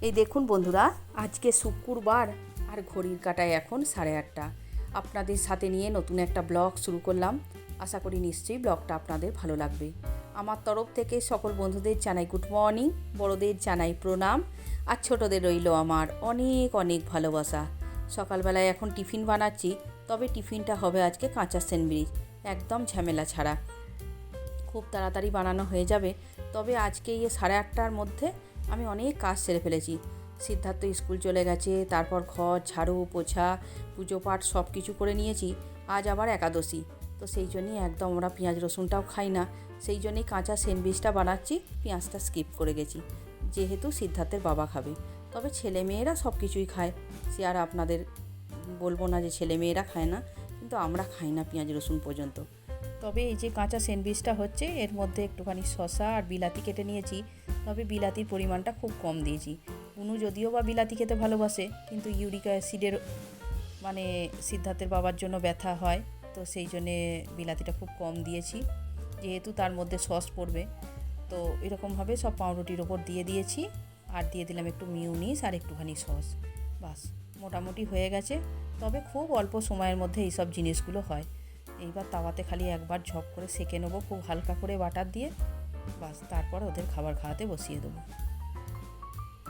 এই দেখুন বন্ধুরা, আজকে শুক্রবার আর ঘড়ির কাটায় এখন সাড়ে আটটা। আপনাদের সাথে নিয়ে নতুন একটা ব্লগ শুরু করলাম। আশা করি নিশ্চয়ই ব্লগটা আপনাদের ভালো লাগবে। আমার তরফ থেকে সকল বন্ধুদের জানাই গুড মর্নিং, বড়দের জানাই প্রণাম, আর ছোটদের রইল আমার অনেক অনেক ভালোবাসা। সকালবেলায় এখন টিফিন বানাচ্ছি, তবে টিফিনটা হবে আজকে কাঁচা স্যান্ডউইচ, একদম ঝামেলা ছাড়া। খুব তাড়াতাড়ি বানানো হয়ে যাবে, তবে আজকে এই সাড়ে আটটার মধ্যে আমি অনেক কাজ সেরে ফেলেছি। সিদ্ধার্থ স্কুল চলে গেছে, তারপর ঘর, ঝাড়ু, পোছা পুজো পাঠ সব কিছু করে নিয়েছি, আজ আবার একাদশী। তো সেই জন্যই একদম আমরা পেঁয়াজ রসুনটাও খাই না। সেই জন্যই কাঁচা স্যান্ডউইচটা বানাচ্ছি, পেঁয়াজটা স্কিপ করে গেছি, যেহেতু সিদ্ধার্থের বাবা খাবে। তবে ছেলে মেয়েরা সব কিছুই খায়। সে আর আপনাদের বলব না যে ছেলে মেয়েরা খায় না, কিন্তু আমরা খাই না পেঁয়াজ রসুন পর্যন্ত। তবে এই যে কাঁচা স্যান্ডউইচটা হচ্ছে, এর মধ্যে একটুখানি শসা আর বিলাতি কেটে নিয়েছি। তবে বিলাতির পরিমাণটা খুব কম দিয়েছি। পুনু যদিও বা বিলাতি খেতে ভালোবাসে, কিন্তু ইউরিক অ্যাসিডের মানে সিদ্ধার্থের বাবার জন্য ব্যথা হয়, তো সেই জন্যে বিলাতিটা খুব কম দিয়েছি। যেহেতু তার মধ্যে সস পড়বে, তো এরকমভাবে সব পাউরুটির ওপর দিয়ে দিয়েছি, আর দিয়ে দিলাম একটু মিউনিস আর একটুখানি সস। বাস, মোটামুটি হয়ে গেছে। তবে খুব অল্প সময়ের মধ্যে এইসব জিনিসগুলো হয়। এইবার তাওয়াতে খালি একবার ঝপ করে সেকে নেব, খুব হালকা করে বাটার দিয়ে। বাস, তারপর ওদের খাবার খাওয়াতে বসিয়ে দেবো।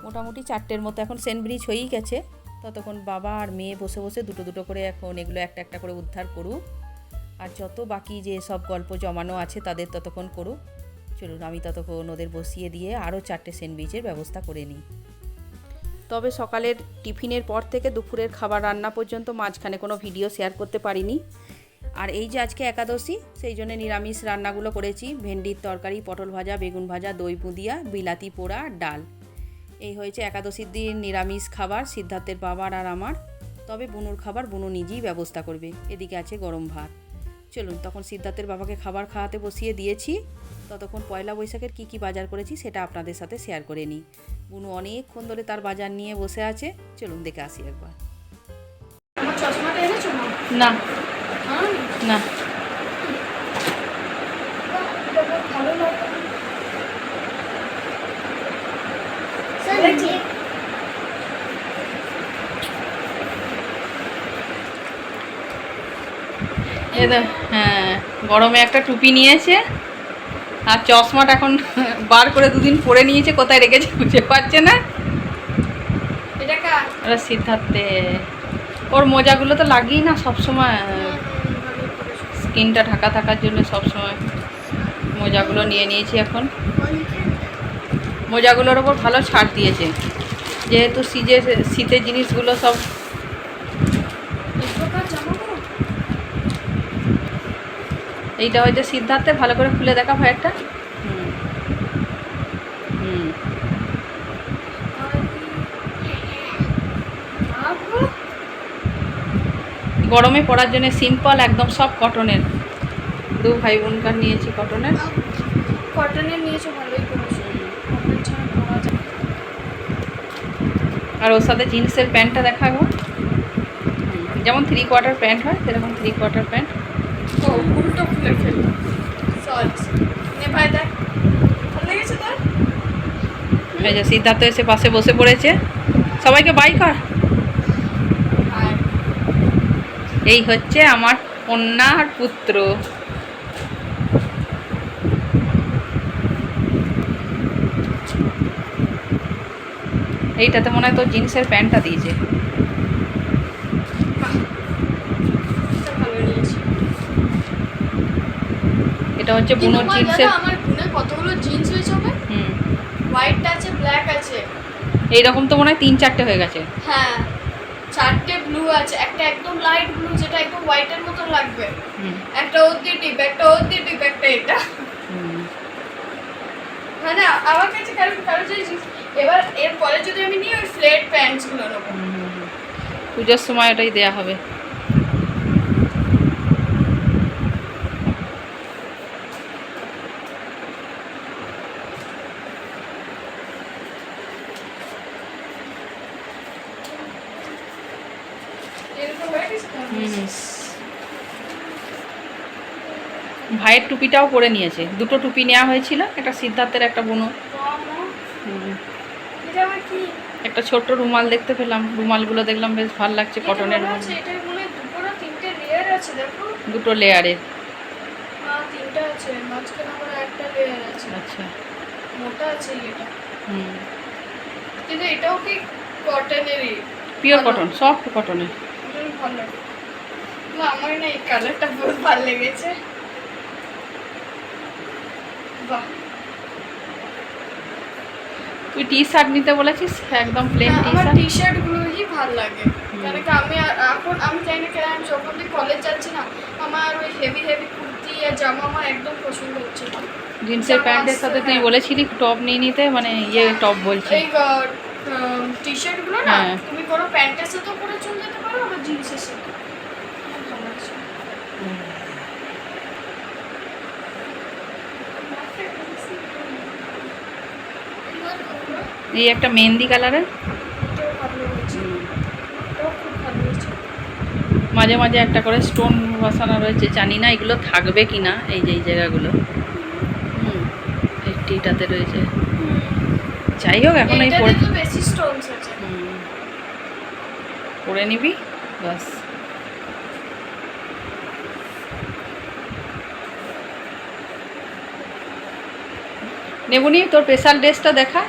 মোটামুটি চারটের মতো, এখন সেন্টব্রিজ হয়েই গেছে। ততক্ষণ বাবা আর মেয়ে বসে বসে দুটো দুটো করে এখন এগুলো একটা একটা করে উদ্ধার করুক। আর যত বাকি যে সব গল্প জমানো আছে তাদের ততক্ষণ করুক। চলুন, আমি ততক্ষণ ওদের বসিয়ে দিয়ে আরও চারটে স্যান্ডউইচের ব্যবস্থা করে নিই। তবে সকালের টিফিনের পর থেকে দুপুরের খাবার রান্না পর্যন্ত মাঝখানে কোনো ভিডিও শেয়ার করতে পারিনি। আর এই যে আজকে একাদশী সেই জন্য নিরামিষ রান্নাগুলো করেছি। ভেন্ডির তরকারি পটল ভাজা বেগুন ভাজা দই বুঁদিয়া বিলাতি পোড়া ডাল। এই হয়েছে একাদশীর দিন নিরামিষ খাবার সিদ্ধার্থের বাবার আর আমার। তবে বুনুর খাবার বুনু নিজেই ব্যবস্থা করবে। এদিকে আছে গরম ভাত। চলুন তখন সিদ্ধার্থের বাবাকে খাবার খাওয়াতে বসিয়ে দিয়েছি। ততক্ষণ পয়লা বৈশাখের কী কী বাজার করেছি সেটা আপনাদের সাথে শেয়ার করে নিই। বুনু অনেকক্ষণ ধরে তার বাজার নিয়ে বসে আছে। চলুন দেখে আসি একবার। আমার চশমাটা এনেছো না। না। হ্যাঁ গরমে একটা টুপি নিয়েছে আর চশমাটা এখন বার করে দুদিন পরে নিয়েছে কোথায় রেখেছে বুঝতে পারছে না। এটা সিদ্ধার্থে ওর মোজাগুলো তো লাগেই না সবসময়। স্কিনটা ঢাকা থাকার জন্য সবসময় মোজাগুলো নিয়ে নিয়েছি এখন মোজাগুলোর ওপর ভালো ছাড় দিয়েছে যেহেতু সিজে শীতের জিনিসগুলো সব? এইটা হয়তো সিদ্ধার্থে ভালো করে খুলে দেখা ভাইয়েরটা হুম হুম বাবু, গরমে পরার জন্য সিম্পল একদম সব কটনের দু ভাই বোনকার নিয়েছি কটনের কটনের নিয়েছো ভালোই করেছ। আর ওর সাথে জিন্সের প্যান্টটা দেখাবো যেমন থ্রি কোয়ার্টার প্যান্ট হয় সেরকম থ্রি কোয়ার্টার প্যান্ট ও উল্টো খুলে ফেলল। সরি নে ভাই দেখ। ভালো লেগেছে তোর? এই যে সিদ্ধার্থ এসে পাশে বসে পড়েছে। সবাইকে বাই কর আর এই হচ্ছে আমার কন্যা আর পুত্র। এইটাতে মনে হয় তোর জিন্সের প্যান্টটা দিয়েছে। এটা হচ্ছে বুনোর জিন্সের আমার গুনে কতগুলো জিন্স হয়েছে হবে হুম। হোয়াইট আছে ব্ল্যাক আছে। এইরকম তো মনে হয় তিন চারটে হয়ে গেছে। হ্যাঁ। চারটে ব্লু আছে একটা একদম লাইট ব্লু যেটা একদম হোয়াইটের মতো লাগবে। হুম। একটা ওদি ডিপ টিপ একটা ওদি ডিপ টিপ একটা এটা। মানে আমার কাছে কারণ কারও এবার এরপরে যদি আমি নিই ওই ফ্লেট প্যান্টসগুলো নেব। পূজার। সময় ওটাই দেওয়া হবে এরকম হয়ে গেছে তো? হুম। ভাইয়ের টুপিটাও পরে নিয়েছে। দুটো টুপি নেওয়া হয়েছিল একটা সিদ্ধার্থের একটা বুনো। একটা ছোট্ট রুমাল দেখতে পেলাম। রুমালগুলো দেখলাম বেশ ভালো লাগছে কটনের দুটো লেয়ার লেয়ারের আচ্ছা। মোটা আছে এটা। হুম। কিন্তু এটাও কি কটনেরই পিওর কটন সফট কটনের ভালো। আমার না এই কালারটা বহুত ভালো লেগেছে। বাহ। তুই টি শার্ট নিতে বলেছিস? একদম প্লেন হ্যাঁ, টি শার্ট টি শার্ট গুলোই ভালো লাগে। কারণ কি আমি এখন আমি চাই না কেন আমি যখন কলেজ যাচ্ছি না আমার ওই হেভি হেভি কুর্তি আর জামা আমার একদম পছন্দ হচ্ছে না। জিন্সের প্যান্টের সাথে তুই হ্যাঁ। বলেছিলি টপ নিয়ে নিতে মানে ইয়ে টপ বলছি। এই টি শার্টগুলো না হ্যাঁ। তুমি কোনো প্যান্টের সাথেও পরে চলে যেতে পারো আবার জিন্সের সাথে আমার ভালো লাগছে এই একটা মেহেন্দি কালারের। মাঝে মাঝে একটা করে স্টোন বসানো রয়েছে জানি না এগুলো থাকবে কি না এই যে এই জায়গাগুলো। হুম রয়েছে। যাই হোক এখন এই পরে বেশি স্টোনস আছে। পরে নিবি বাস। নেবুনি তোর স্পেশাল ড্রেসটা দেখা।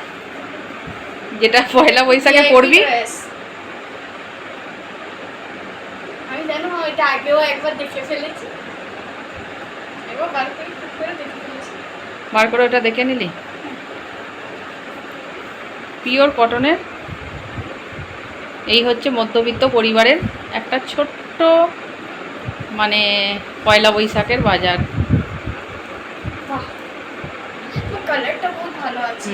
যেটা পয়লা বৈশাখে পরবি। আমি জানো এটা আগেও একবার দেখে ফেলেছি। একবার বার করে করে দেখে ফেলেছি। বার করে ওটা দেখে নিলি? পিওর কটনের এই হচ্ছে মধ্যবিত্ত পরিবারের একটা ছোট্ট মানে পয়লা বৈশাখের বাজার বাহ কালারটা বহুত ভালো আছে।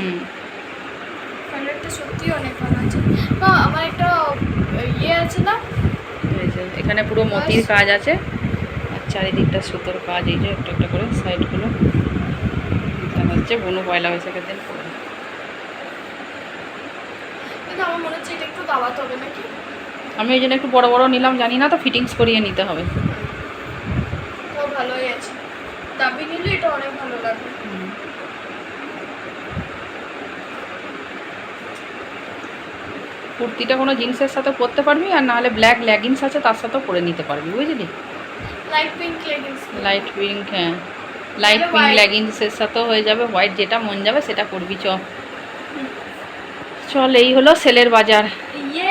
কালারটা সত্যি অনেক ভালো আছে। না আমার একটা ইয়ে আছে না? এখানে পুরো মতির কাজ আছে। আর চারিদিকটা সুতোর কাজ এই যে একটা একটা করে সাইডগুলো। দেখা হচ্ছে বনু পয়লা বৈশাখের দিন। আমার মনে হচ্ছে এটা একটু দাবাতে হবে নাকি? আমি ওই জন্য একটু বড় বড় নিলাম জানি না তো ফিটিংস করিয়ে নিতে হবে। তো ভালোই আছে। দাবি নিলে এটা অনেক ভালো লাগবে। কুর্তিটা কোনো জিন্সের সাথে পরতে পারবি আর নাহলে ব্ল্যাক লেগিংস আছে তার সাথেও পরে নিতে পারবি বুঝলি? Light pink leggings light pink হ্যাঁ। লাইট পিঙ্ক লেগিংসের সাথেও হয়ে যাবে হোয়াইট যেটা মন যাবে সেটা করবি চ। চল এই হলো সেলের বাজার। ইয়ে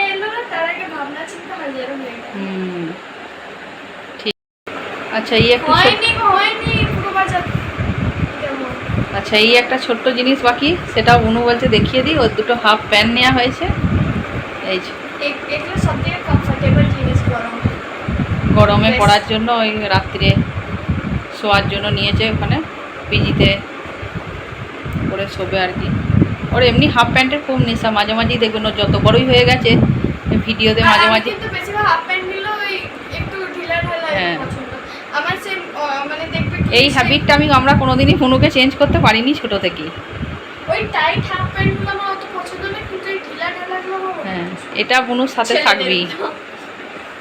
আচ্ছা এই একটু আচ্ছা এই একটা ছোট্ট জিনিস বাকি সেটা অনু বলছে দেখিয়ে দিই ওর দুটো হাফ প্যান্ট নেওয়া হয়েছে। এই এগুলো সব কমফোর্টেবল জিনিস গরম। পড়ার জন্য ওই রাত্রে শোয়ার জন্য নিয়েছে ওখানে পিজিতে করে শোবে আর কি। ওর এমনি হাফ প্যান্টের খুব নেশা মাঝে মাঝেই দেখবেন ওর যত বড়ই হয়ে গেছে ভিডিওতে মাঝে মাঝে প্যান্ট হ্যাঁ। মানে এই হ্যাবিটটা আমি আমরা কোনোদিনই ফুনুকে চেঞ্জ করতে পারিনি ছোটো থেকেই। ওই টাইট হাফ প্যান্টগুলো আমার অত পছন্দ না কিন্তু এই ঢিলা ঢালাগুলো আমার অনেক হ্যাঁ পছন্দ। এটা বুনুর সাথে থাকবি।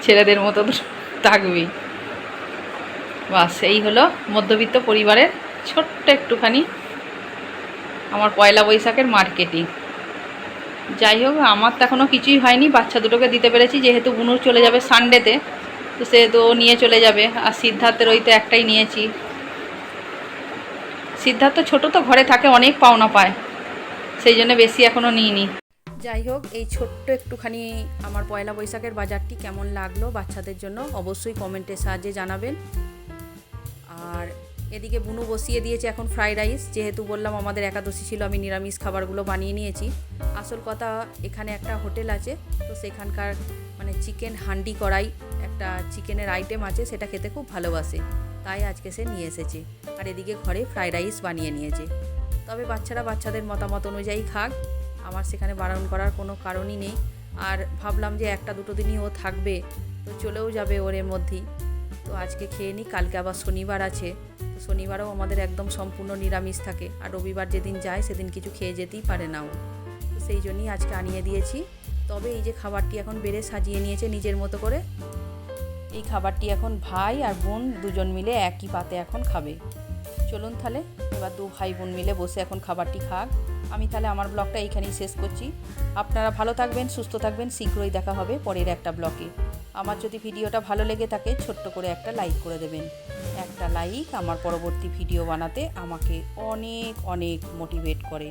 ছেলেদের মতো তো থাকবি। বাস এই হলো মধ্যবিত্ত পরিবারের ছোট্ট একটুখানি আমার পয়লা বৈশাখের মার্কেটিং। যাই হোক আমার তো এখনও কিছুই হয়নি। বাচ্চা দুটোকে দিতে পেরেছি যেহেতু বুনুর চলে যাবে সানডেতে তো সেহেতু ও নিয়ে চলে যাবে। আর সিদ্ধার্থের ওই তো একটাই নিয়েছি। সিদ্ধার্থ ছোট তো ঘরে থাকে অনেক পাওনা পায়। সেই জন্য বেশি এখনও নিইনি। যাই হোক, এই ছোট্ট একটুখানি আমার পয়লা বৈশাখের বাজারটি কেমন লাগল বাচ্চাদের জন্য অবশ্যই কমেন্টের সাহায্যে জানাবেন। আর এদিকে বুনু বসিয়ে দিয়েছে এখন ফ্রাইড রাইস যেহেতু বললাম আমাদের একাদশী ছিল, আমি নিরামিষ খাবারগুলো বানিয়ে নিয়েছি। আসল কথা, এখানে একটা হোটেল আছে, তো সেখানকার মানে চিকেন হান্ডি করাই একটা চিকেনের আইটেম আছে, সেটা খেতে খুব ভালোবাসে। তাই আজকে সে নিয়ে এসেছে। আর এদিকে ঘরে ফ্রাইড রাইস বানিয়ে নিয়েছে। তবে বাচ্চারা বাচ্চাদের মতামত অনুযায়ী খাক। আমার সেখানে বারণ করার কোনো কারণই নেই। আর ভাবলাম যে একটা দুটো দিনই ও থাকবে, তো চলেও যাবে ওর এর মধ্যেই। তো আজকে খেয়ে নিই কালকে আবার শনিবার আছে। তো শনিবারও আমাদের একদম সম্পূর্ণ নিরামিষ থাকে। আর রবিবার যেদিন যায়, সেদিন কিছু খেয়ে যেতেই পারে না ও। তো সেই জন্যই আজকে আনিয়ে দিয়েছি। তবে এই যে খাবারটি এখন বেড়ে সাজিয়ে নিয়েছে নিজের মতো করে, এই খাবারটি এখন ভাই আর বোন দুজন মিলে একই পাতে এখন খাবে। চলুন তাহলে এবার দু ভাই বোন মিলে বসে এখন খাবারটি খাক। আমি তাহলে আমার ব্লগটা এইখানেই শেষ করছি। আপনারা ভালো থাকবেন, সুস্থ থাকবেন, শীঘ্রই দেখা হবে পরের একটা ব্লগে। আমার যদি ভিডিওটা ভালো লেগে থাকে, ছোট্ট করে একটা লাইক করে দেবেন। একটা লাইক আমার পরবর্তী ভিডিও বানাতে আমাকে অনেক অনেক মোটিভেট করে।